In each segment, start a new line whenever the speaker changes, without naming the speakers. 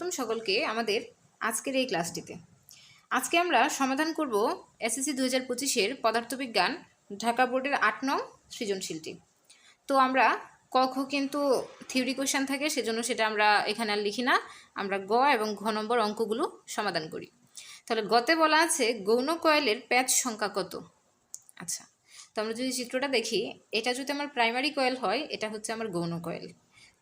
স্বাগতম সকলকে আমাদের আজকের এই ক্লাসটিতে। আজকে আমরা সমাধান করব এসএসসি দু হাজার পঁচিশের পদার্থবিজ্ঞান ঢাকা বোর্ডের আট নং সৃজনশীলটি। তো আমরা ক, খ কিন্তু থিওরি কোয়েশান থাকে, সেজন্য সেটা আমরা এখানে আর লিখি না। আমরা গ এবং ঘ নম্বর অঙ্কগুলো সমাধান করি। তাহলে গতে বলা আছে, গৌণ কয়েলের প্যাচ সংখ্যা কত? আচ্ছা তো আমরা যদি চিত্রটা দেখি, এটা যদি আমার প্রাইমারি কয়েল হয়, এটা হচ্ছে আমার গৌণ কয়েল।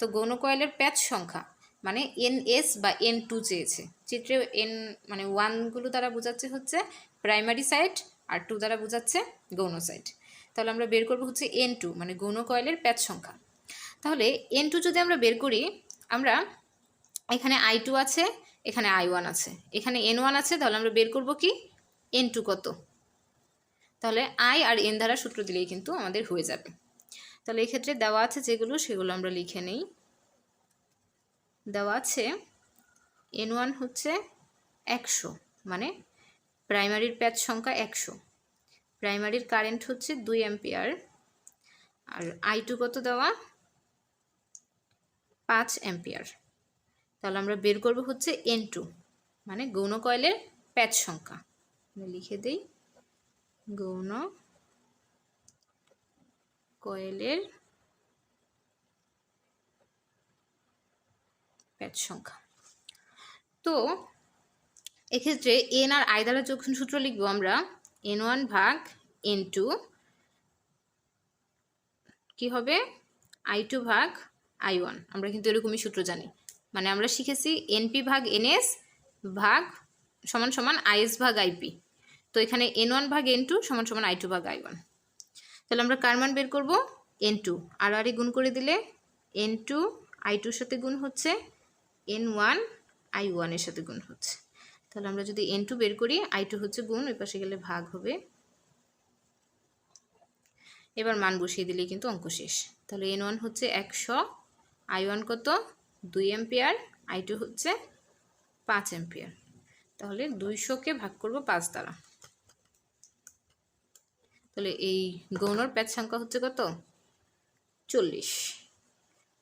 তো গৌণ কয়েলের প্যাচ সংখ্যা মানে এন এস বা এন টু চেয়েছে। চিত্রে এন মানে ওয়ানগুলো দ্বারা বোঝাচ্ছে হচ্ছে প্রাইমারি সাইড আর টু দ্বারা বোঝাচ্ছে গৌণ সাইড তাহলে আমরা বের করব হচ্ছে এন টু মানে গৌণ কয়েলের প্যাচ সংখ্যা। তাহলে এন টু যদি আমরা বের করি, আমরা এখানে আই টু আছে, এখানে আই ওয়ান আছে। এখানে এন ওয়ান আছে, তাহলে আমরা বের করব কি? এন টু কত? তাহলে আই আর এন দ্বারা সূত্র দিলেই কিন্তু আমাদের হয়ে যাবে। তাহলে এক্ষেত্রে দেওয়া আছে যেগুলো, সেগুলো আমরা লিখে নিই। দেওয়া আছে এন ওয়ান হচ্ছে একশো মানে প্রাইমারির প্যাচ সংখ্যা একশো। প্রাইমারির কারেন্ট হচ্ছে দুই অ্যাম্পিয়ার। আর আই টু কত দেওয়া? পাঁচ অ্যাম্পিয়ার। তাহলে আমরা বের করব হচ্ছে এন টু মানে গৌণ কয়েলের প্যাচ সংখ্যা। লিখে দিই, গৌণ কয়েলের প্যাচ সংখ্যা। তো এক্ষেত্রে এন আর আই দ্বারা যখন সূত্র লিখব আমরা এন ওয়ান ভাগ এন টু কী হবে? আই টু ভাগ আই ওয়ান আমরা কিন্তু এরকমই সূত্র জানি। মানে আমরা শিখেছি এনপি ভাগ এনএস ভাগ সমান সমান আইএস ভাগ আইপি তো এখানে এন ওয়ান ভাগ এন টু সমান সমান আই টু ভাগ আই ওয়ান তাহলে আমরা কার মান বের করব? এন টু আর আরে গুণ করে দিলে এন টু আই টুর সাথে গুণ হচ্ছে এন ওয়ান আই ওয়ানের সাথে গুণ হচ্ছে। তাহলে আমরা যদি এন টু বের করি আই টু হচ্ছে গুণ, ওই পাশে গেলে ভাগ হবে। এবার মান বসিয়ে দিলেই কিন্তু অঙ্ক শেষ। তাহলে এন ওয়ান হচ্ছে একশো আই ওয়ান কত? দুই এম্পিয়ার আই টু হচ্ছে পাঁচ এম্পিয়ার তাহলে দুইশোকে ভাগ করব পাঁচ দ্বারা। তাহলে এই গৌণর প্যাচ সংখ্যা হচ্ছে কত? চল্লিশ।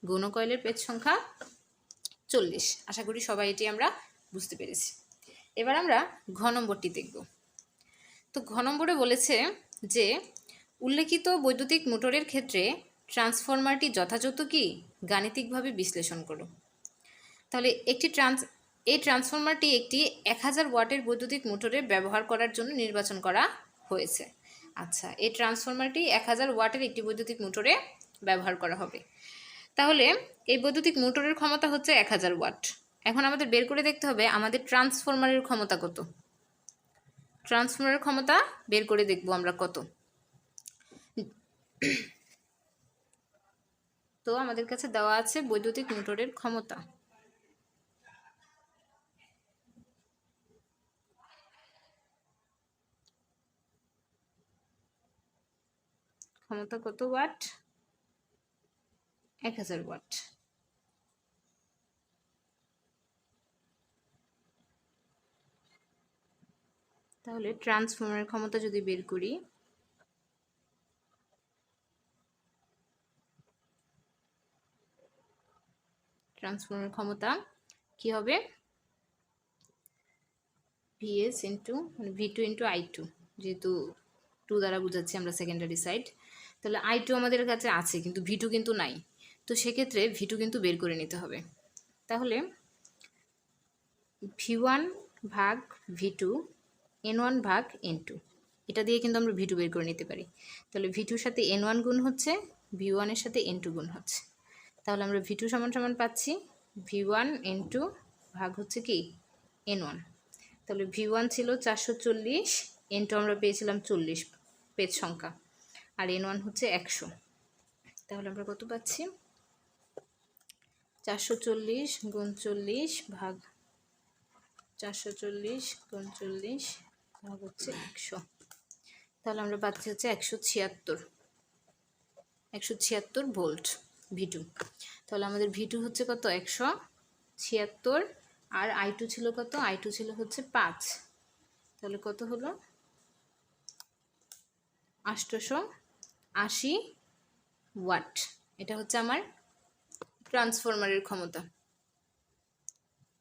গৌণ কয়েলের পেজ সংখ্যা চল্লিশ। আশা করি সবাই এটি আমরা বুঝতে পেরেছি। এবার আমরা ঘ নম্বরটি দেখব। তো ঘ নম্বরে বলেছে যে, উল্লেখিত বৈদ্যুতিক মোটরের ক্ষেত্রে ট্রান্সফরমারটি যথাযথ কি? গাণিতিকভাবে বিশ্লেষণ করো। তাহলে একটি ট্রান্স, এই ট্রান্সফরমারটি একটি এক হাজার ওয়াটের বৈদ্যুতিক মোটরে ব্যবহার করার জন্য নির্বাচন করা হয়েছে। আচ্ছা এই ট্রান্সফরমারটি এক হাজার ওয়াটের একটি বৈদ্যুতিক মোটরে ব্যবহার করা হবে। তাহলে এই বৈদ্যুতিক মোটরের ক্ষমতা হচ্ছে এক হাজার ওয়াট। এখন আমাদের বের করে দেখতে হবে আমাদের ট্রান্সফরমারের ক্ষমতা কত। ট্রান্সফরমারের ক্ষমতা বের করে দেখব আমরা কত। তো আমাদের কাছে দেওয়া আছে বৈদ্যুতিক মোটরের ক্ষমতা। ক্ষমতা কত ওয়াট? এক হাজার ওয়াট। তাহলে ট্রান্সফর্মারের ক্ষমতা যদি বের করি ট্রান্সফর্মার ক্ষমতা কি হবে? ভিএস ইন্টু মানে V two into I two যেহেতু টু দ্বারা বুঝাচ্ছি আমরা সেকেন্ডারি সাইড তাহলে আই টু আমাদের কাছে আছে, কিন্তু ভি টু কিন্তু নাই। তো সেক্ষেত্রে ভি টু কিন্তু বের করে নিতে হবে। তাহলে ভি ওয়ান ভাগ ভি টু, এন ওয়ান ভাগ এন টু, এটা দিয়ে কিন্তু আমরা ভি টু বের করে নিতে পারি। তাহলে ভি টুর সাথে এন ওয়ান গুণ হচ্ছে, ভি ওয়ানের সাথে এন টু গুণ হচ্ছে। তাহলে আমরা ভি টু সমান সমান পাচ্ছি, ভি ওয়ান এন টু ভাগ হচ্ছে কি? N one. তাহলে ভি ওয়ান ছিল চারশো চল্লিশ, এন টু আমরা পেয়েছিলাম চল্লিশ পেজ সংখ্যা, আর এন ওয়ান হচ্ছে একশো। তাহলে আমরা কত পাচ্ছি? চারশো চল্লিশ গুণ চল্লিশ ভাগ চারশো চল্লিশ গুণ চল্লিশ ভাগ হচ্ছে একশো। তাহলে আমরা পাচ্ছি হচ্ছে একশো ছিয়াত্তর। একশো ছিয়াত্তর ভোল্ট ভি টু। তাহলে আমাদের ভি টু হচ্ছে কত? একশো ছিয়াত্তর আর আই টু ছিল কত? আই টু ছিল হচ্ছে পাঁচ। তাহলে কত হলো? আষ্টশো আশি ওয়াট। এটা হচ্ছে আমার ট্রান্সফরমারের ক্ষমতা।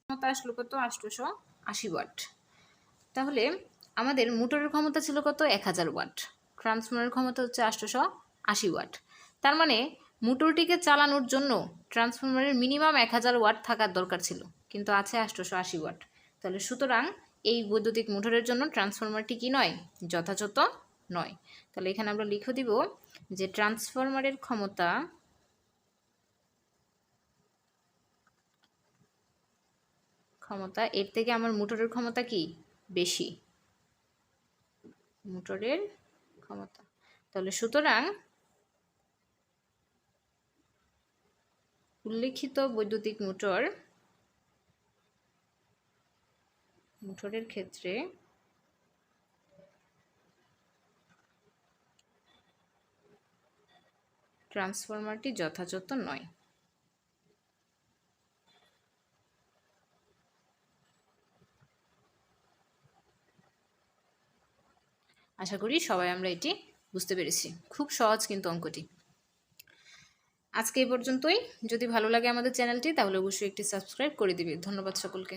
ক্ষমতা আসলো কত? আষ্টশো আশি ওয়াট। তাহলে আমাদের মোটরের ক্ষমতা ছিল কত? এক হাজার ওয়াট। ট্রান্সফর্মারের ক্ষমতা হচ্ছে আষ্টশো আশি ওয়াট। তার মানে মোটরটিকে চালানোর জন্য ট্রান্সফরমারের মিনিমাম এক হাজার ওয়াট থাকার দরকার ছিল, কিন্তু আছে আষ্টশো আশি ওয়াট। তাহলে সুতরাং এই বৈদ্যুতিক মোটরের জন্য ট্রান্সফরমারটি কি নয়? যথাযথ নয়। তাহলে এখানে আমরা লিখে দিব যে ট্রান্সফরমারের ক্ষমতা ক্ষমতা, এর থেকে আমার মোটরের ক্ষমতা কি? বেশি। মোটরের ক্ষমতা। তাহলে সুতরাং উল্লেখিত বৈদ্যুতিক মোটর মোটরের ক্ষেত্রে ট্রান্সফরমারটি যথাযথ নয়। আশা করি সবাই আমরা এটি বুঝতে পেরেছি। খুব সহজ কিন্তু অঙ্কটি। আজকে এই পর্যন্তই। যদি ভালো লাগে আমাদের চ্যানেলটি, তাহলে অবশ্যই একটি সাবস্ক্রাইব করে দিবে। ধন্যবাদ সকলকে।